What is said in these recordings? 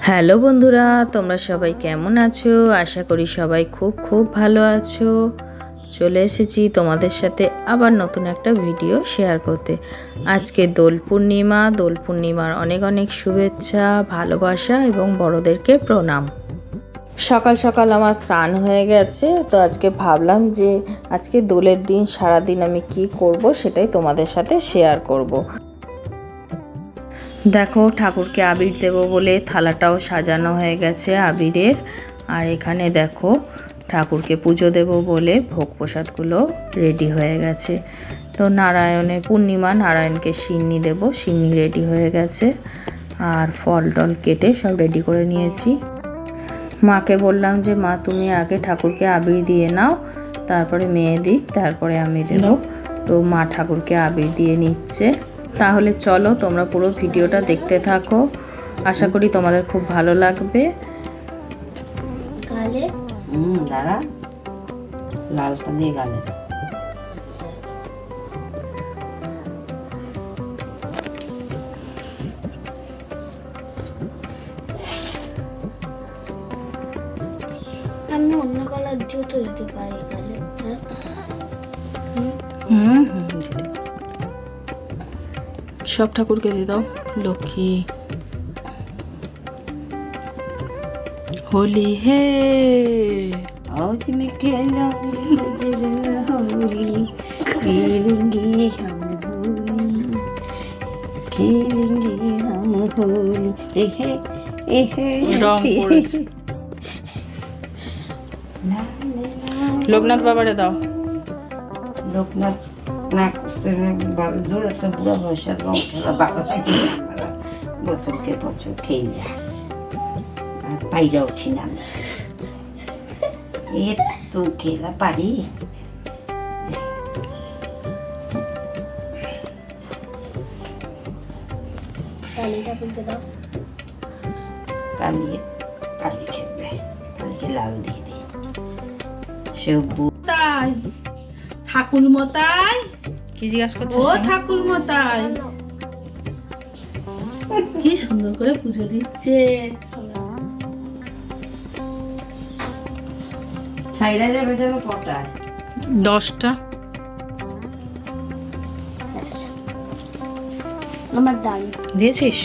Hello বন্ধুরা, তোমরা সবাই কেমন আছো? আশা করি সবাই খুব খুব ভালো আছো। চলে এসেছি তোমাদের সাথে আবার নতুন একটা ভিডিও শেয়ার করতে। আজকে দোল পূর্ণিমা, দোল পূর্ণিমার অনেক অনেক শুভেচ্ছা, ভালোবাসা এবং বড়দেরকে প্রণাম। সকাল সকাল আমার স্নান হয়ে গেছে, তো আজকে ভাবলাম যে আজকে দোলের দিন সারাদিন আমি কি করব সেটাই তোমাদের সাথে শেয়ার করব। দেখো ঠাকুরকে আবির দেবো বলে থালাটাও সাজানো হয়ে গেছে আবিরের। আর এখানে দেখো ঠাকুরকে পুজো দেব বলে ভোগ প্রসাদগুলো রেডি হয়ে গেছে। তো নারায়ণের পূর্ণিমা নারায়ণকে সিন্নি দেব সিন্নি রেডি হয়ে গেছে। আর ফল টল কেটে সব রেডি করে নিয়েছি। মাকে বললাম যে মা তুমি আগে ঠাকুরকে আবির দিয়ে নাও তারপরে মেয়ে দিক তারপরে আমি দেব। তো মা ঠাকুরকে আবির দিয়ে নিচ্ছে। তাহলে চলো তোমরা পুরো ভিডিওটা দেখতে থাকো। আশা করি তোমাদের খুব ভালো লাগবে। হুম দাঁড়া। লালটা দিয়ে গালে। আমি অন্য কালার দিয়েও তো দিতে পারি? হুম হুম সব ঠাকুরকে দিয়ে দাও। লক্ষ্মী। হোলি হে। আজ মিটেলাম হোলি খেলেঙ্গে হাম হোলি খেলেঙ্গে হাম হোলি। এহে এহে লোকনাথ বাবারে দাও। লোকনাথ নাক দূর একটা বুড়া বয়সের রং খেলা ভালো থাকে আমরা বছরকে বছর খেয়ে যায় আর পাইরা উঠি না আমি। এ তো খেলা পারি কালী কালি খেলবে কালিকে লাল দিয়ে দিই সেও বু- তাই ঠাকুর মতাই কি জিজ্ঞাসা করছ ও ঠাকুর মতাই কি সুন্দর করে পুজো দিচ্ছে। ছাইরা যাবে যেন কটায়। দশটা। আমার ডান দিয়েছিস?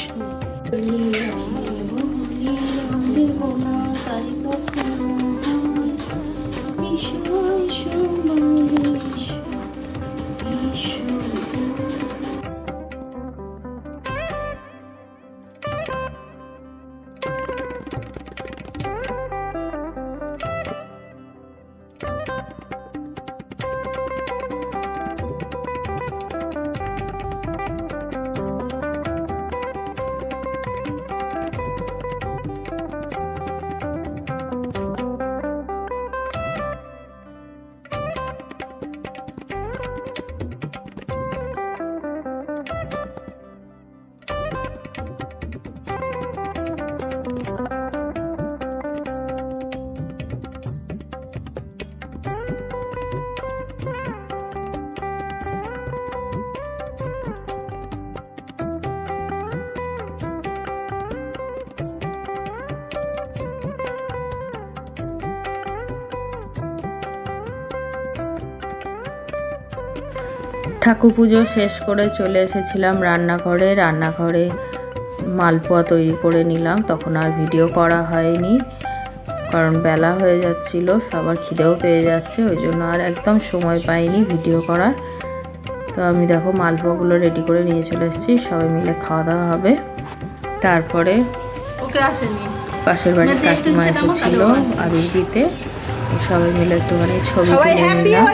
ঠাকুর পুজো শেষ করে চলে এসেছিলাম রান্নাঘরে। রান্নাঘরে মালপোয়া তৈরি করে নিলাম তখন আর ভিডিও করা হয়নি কারণ বেলা হয়ে যাচ্ছিল সবার খিদেও পেয়ে যাচ্ছে ওই জন্য আর একদম সময় পাইনি ভিডিও করার। তো আমি দেখো মালপোয়াগুলো রেডি করে নিয়ে চলে এসেছি সবাই মিলে খাওয়া দাওয়া হবে। তারপরে ওকে আসেনি। পাশের বাড়ির কাকিমা এসেছিল। আবির দিতে সবাই মিলে একটুখানি ছবি তুলে নিলাম।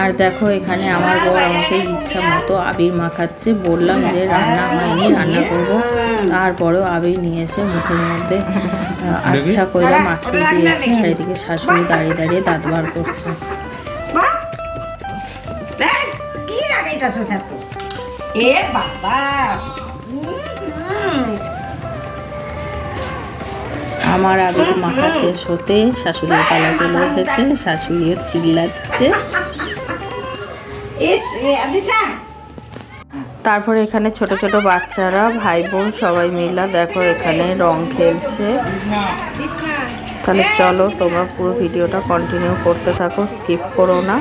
আর দেখো এখানে আমার বর আমাকে ইচ্ছা মতো আবির মাখাচ্ছে। বললাম যে রান্না হয়নি রান্না করব। তারপরেও আবির নিয়ে এসে মুখের মধ্যে আচ্ছা করে মাখিয়ে দিয়েছে। আর এদিকে শাশুড়ি দাঁড়িয়ে দাঁড়িয়ে দাঁত বার করছে? এ বাবা। আমার আবির মাখা শেষ হতে শাশুড়ির পালা চলে এসেছে। শাশুড়িও চিল্লাচ্ছে। তারপরে এখানে ছোট ছোট বাচ্চারা ভাই বোন সবাই মিলা দেখো এখানে রং খেলছে। তাহলে চলো তোমরা পুরো ভিডিওটা কন্টিনিউ করতে থাকো স্কিপ করো না।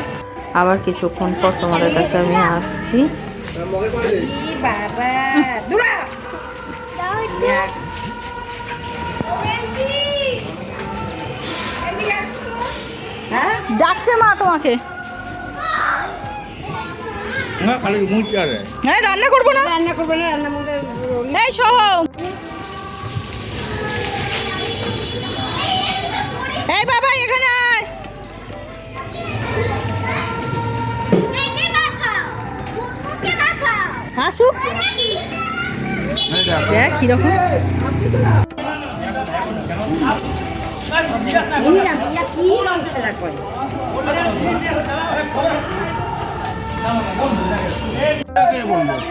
আবার কিছুক্ষণ পর তোমাদের কাছে আমি আসছি। বাবা দূরা। হ্যাঁ ডাকছে মা তোমাকে। না খালি মুচা রে হ্যাঁ রান্না করব না? রান্না করবে না রান্নার মধ্যে এই সহ এই বাবা এখানে আয়। আসুক দেখ কীরকম। মিয়া কি রং করে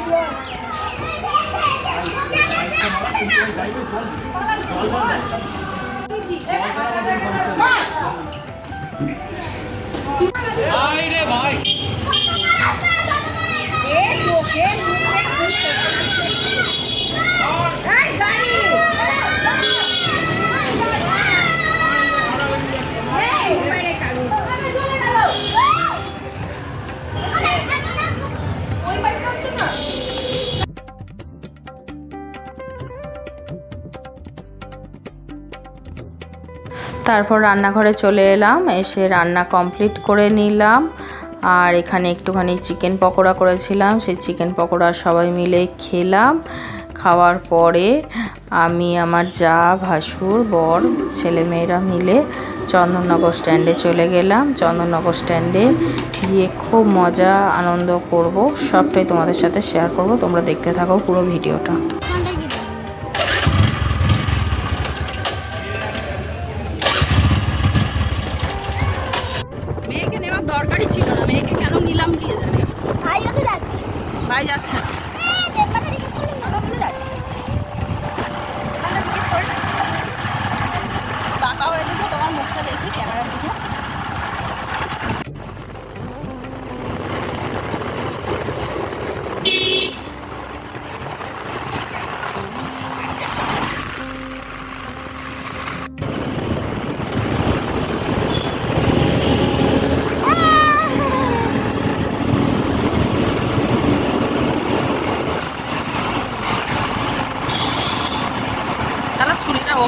কে তারপর রান্নাঘরে চলে এলাম, এসে রান্না কমপ্লিট করে নিলাম। আর এখানে একটুখানি চিকেন পকোড়া করেছিলাম, সেই চিকেন পকোড়া সবাই মিলে খেলাম। খাওয়ার পরে আমি, আমার যা, ভাসুর, বর ছেলেমেয়েরা মিলে চন্দননগর স্ট্যান্ডে চলে গেলাম। চন্দননগর স্ট্যান্ডে গিয়ে খুব মজা, আনন্দ করব। সবটাই তোমাদের সাথে শেয়ার করব। তোমরা দেখতে থাকো পুরো ভিডিওটা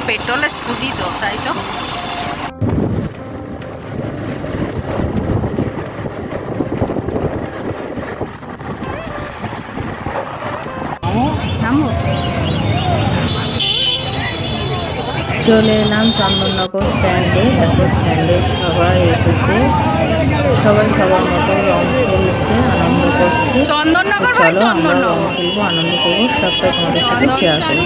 পেট্রোলের স্কুটি তো তাই তো? চলে এলাম চন্দননগর স্ট্যান্ডে। দেখো স্ট্যান্ডে সবাই এসেছে। সবাই সবার মতো রং খেলছে আনন্দ করছে। চলো আমরা রং খেলব আনন্দ করব সবটাই তোমাদের সাথে শেয়ার করব।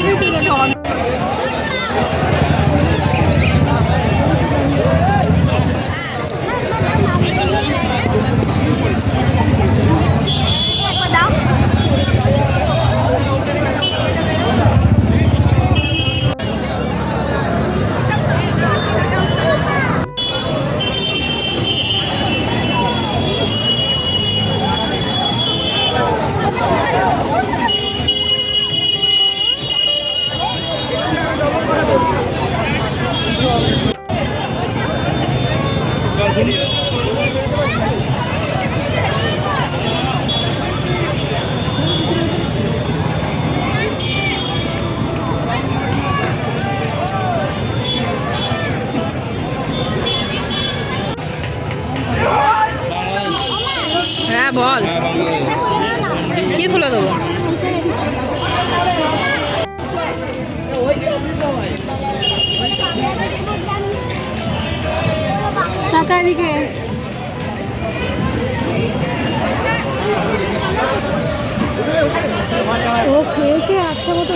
খেয়েছে আচ্ছা মতো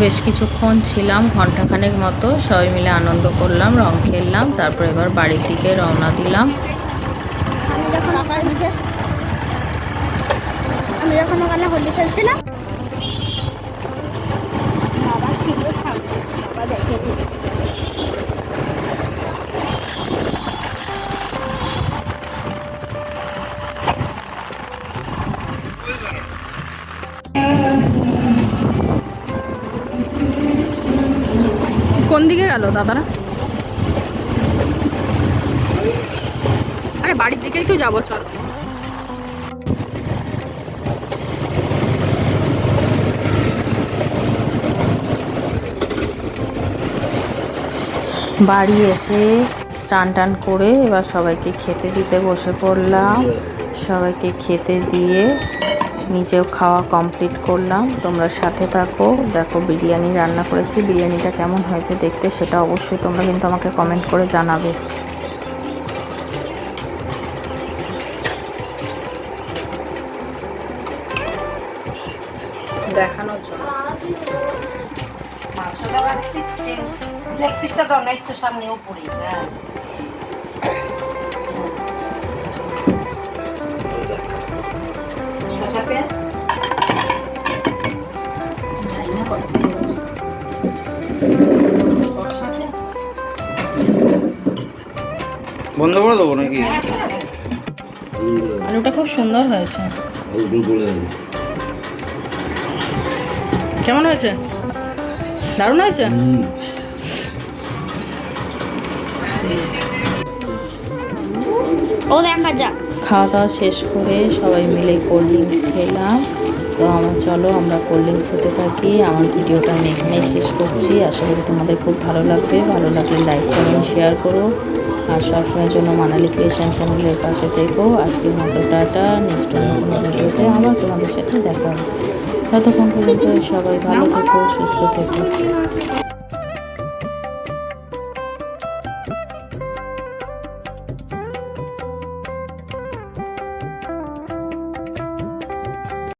বেশ কিছুক্ষণ ছিলাম ঘন্টাখানেক মতো সবাই মিলে আনন্দ করলাম, রং খেললাম, তারপর এবার বাড়ির দিকে রওনা দিলাম। খেলছিলাম কোন দিকে গেল দাদারা? আরে, বাড়ির দিকে একটু যাব, চল। বাড়ি এসে স্নান টান করে এবার সবাইকে খেতে দিতে বসে পড়লাম। সবাইকে খেতে দিয়ে নিজেও খাওয়া কমপ্লিট করলাম। তোমরা সাথে থাকো। দেখো বিরিয়ানি রান্না করেছি। বিরিয়ানিটা কেমন হয়েছে দেখতে সেটা অবশ্যই তোমরা কিন্তু আমাকে কমেন্ট করে জানাবে। দেখানোর জন্য। মাংস লেগ পিসটা দাও না একটু সামনে উপরে হ্যাঁ। বন্ধ করে দেবো নাকি? আলুটা খুব সুন্দর হয়েছে। কেমন হয়েছে? দারুণ হয়েছে? ও দেখা যাক খাওয়া দাওয়া শেষ করে সবাই মিলে কোল্ড ড্রিঙ্কস খেলাম। তো আমার চলো আমরা কোল্ড ড্রিঙ্কস খেতে থাকি। আমার ভিডিওটা আমি এখানেই শেষ করছি। আশা করি তোমাদের খুব ভালো লাগবে। ভালো লাগলে লাইক কমেন্ট শেয়ার করো। আর সবসময়ের জন্য মানালি ক্রিয়েশন চ্যানেলের পাশে থেকেও আজকের মতো টাটা। নেক্সট অন্য কোনো ভিডিওতে আবার তোমাদের সাথে দেখা হবে। ততক্ষণ পর্যন্ত সবাই ভালো থেকো, সুস্থ থেকো।